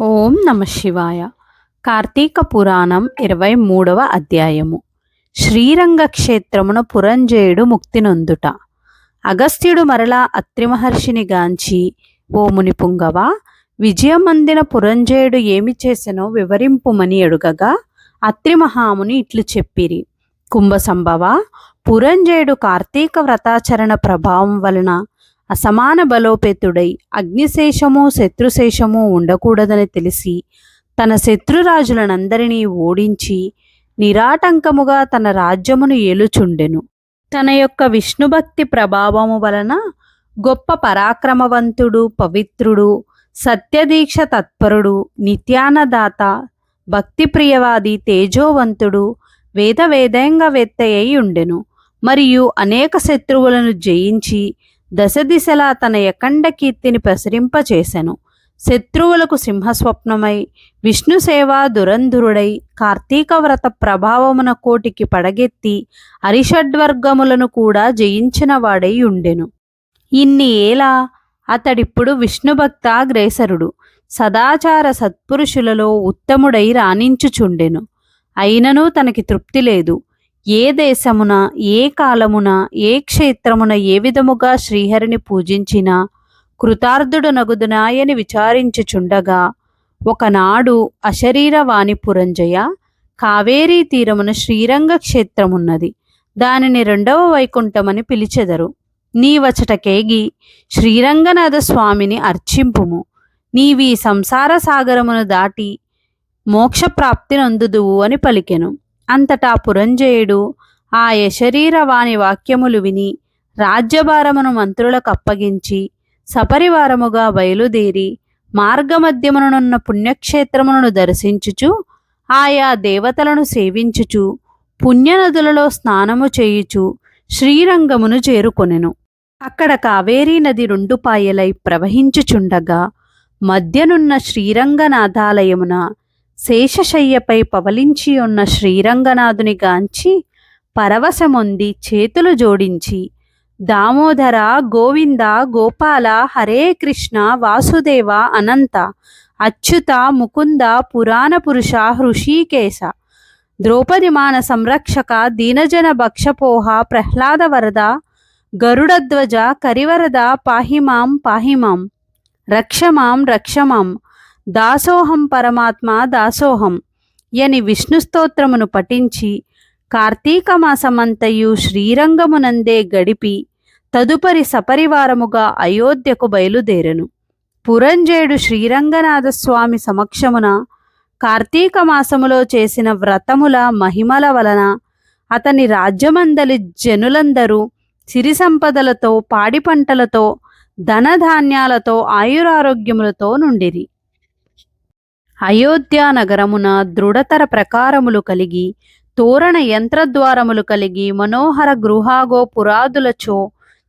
ఓం నమ శివాయ. కార్తీక పురాణం ఇరవై మూడవ అధ్యాయము. శ్రీరంగ క్షేత్రమున పురంజయుడు ముక్తి నొందుట. అగస్త్యుడు మరలా అత్రిమహర్షిని గాంచి ఓ మునిపుంగవ విజయమందిన పురంజయుడు ఏమి చేసెనో వివరింపుమని అడుగగా అత్రి మహాముని ఇట్లు చెప్పిరి. కుంభసంభవ పురంజయుడు కార్తీక వ్రతాచరణ ప్రభావం వలన అసమాన బలోపేతుడై అగ్నిశేషము శత్రుశేషము ఉండకూడదని తెలిసి తన శత్రురాజులనందరినీ ఓడించి నిరాటంకముగా తన రాజ్యమును ఏలుచుండెను. తన యొక్క విష్ణుభక్తి ప్రభావము వలన గొప్ప పరాక్రమవంతుడు పవిత్రుడు సత్యదీక్ష తత్పరుడు నిత్యానదాత భక్తి ప్రియవాది తేజోవంతుడు వేద వేదంగవేత్త అయి ఉండెను. మరియు అనేక శత్రువులను జయించి దశ దిశలా తన ఎకండ కీర్తిని ప్రసరింపచేసెను. శత్రువులకు సింహస్వప్నమై విష్ణు సేవా దురంధురుడై కార్తీక వ్రత ప్రభావమున కోటికి పడగెత్తి అరిషడ్వర్గములను కూడా జయించిన వాడై ఉండెను. ఇన్ని ఏలా అతడిప్పుడు విష్ణుభక్త గ్రేసరుడు సదాచార సత్పురుషులలో ఉత్తముడై రాణించుచుండెను. అయినను తనకి తృప్తి లేదు. ఏ దేశమున ఏ కాలమున ఏ క్షేత్రమున ఏ విధముగా శ్రీహరిని పూజించినా కృతార్థుడు నగుదునాయని విచారించుచుండగా ఒకనాడు అశరీరవాణి పురంజయ కావేరీ తీరమున శ్రీరంగ క్షేత్రమున్నది. దానిని రెండవ వైకుంఠమని పిలిచెదరు. నీవచటకేగి శ్రీరంగనాథ స్వామిని అర్చింపుము. నీవి సంసార సాగరమును దాటి మోక్షప్రాప్తి నందుదువు అని పలికెను. అంతటా పురంజయుడు ఆ యశరీరవాణి వాక్యములు విని రాజ్యభారమును మంత్రులకు అప్పగించి సపరివారముగా బయలుదేరి మార్గమధ్యముననున్న పుణ్యక్షేత్రములను దర్శించుచు ఆయా దేవతలను సేవించుచు పుణ్యనదులలో స్నానము చేయుచు శ్రీరంగమును చేరుకొనెను. అక్కడ కావేరీ నది రెండు పాయలై ప్రవహించుచుండగా మధ్యనున్న శ్రీరంగనాథాలయమున శేషశయ్యపై పవలించి ఉన్న శ్రీరంగనాథుని గాంచి పరవశమొంది చేతులు జోడించి దామోదర గోవింద గోపాల హరే కృష్ణ వాసుదేవ అనంత అచ్యుత ముకుంద పురాణ పురుష హృషీకేశ ద్రౌపదిమాన సంరక్షక దీనజన భక్షపోహ ప్రహ్లాద వరద గరుడధ్వజ కరివరద పాహిమాం పాహిమాం రక్షమాం రక్షమాం దాసోహం పరమాత్మ దాసోహం. యని విష్ణు స్తోత్రమును పఠించి కార్తీక మాసమంతయు శ్రీరంగమునందే గడిపి తదుపరి సపరివారముగా అయోధ్యకు బయలుదేరెను. పురంజేడు శ్రీరంగనాథస్వామి సమక్షమున కార్తీక మాసములో చేసిన వ్రతముల మహిమల వలన అతని రాజ్యమందలి జనులందరూ సిరి సంపదలతో పాడి పంటలతో ధనధాన్యాలతో ఆయురారోగ్యములతో నుండిరి. అయోధ్యా నగరమున దృఢతర ప్రకారములు కలిగి తోరణ యంత్రద్వారములు కలిగి మనోహర గృహాగో పురాదులచో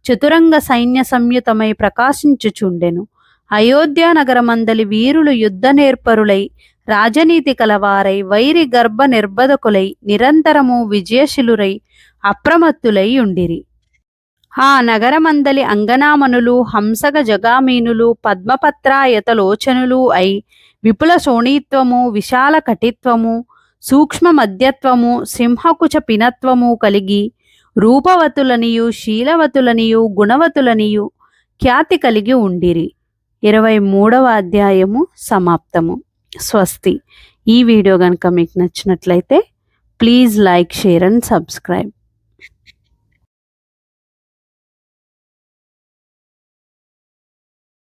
చతురంగ సైన్య సంయుతమై ప్రకాశించుచుండెను. అయోధ్యా నగరమందలి వీరులు యుద్ధ నేర్పరులై రాజనీతి కలవారై వైరి గర్భ నిర్బధకులై నిరంతరము విజయశిలురై అప్రమత్తులై ఉండిరి. ఆ నగరమందలి అంగనామనులు హంసగ జగామీనులు పద్మపత్రాయతలోచనులు అయి విపుల శోణీత్వము విశాల కటిత్వము సూక్ష్మ మధ్యత్వము సింహకుచ పినత్వము కలిగి రూపవతులనియు శీలవతులనియు గుణవతులనియు ఖ్యాతి కలిగి ఉండిరి. ఇరవై మూడవ అధ్యాయము సమాప్తము. స్వస్తి. ఈ వీడియో కనుక మీకు నచ్చినట్లయితే please like share and subscribe.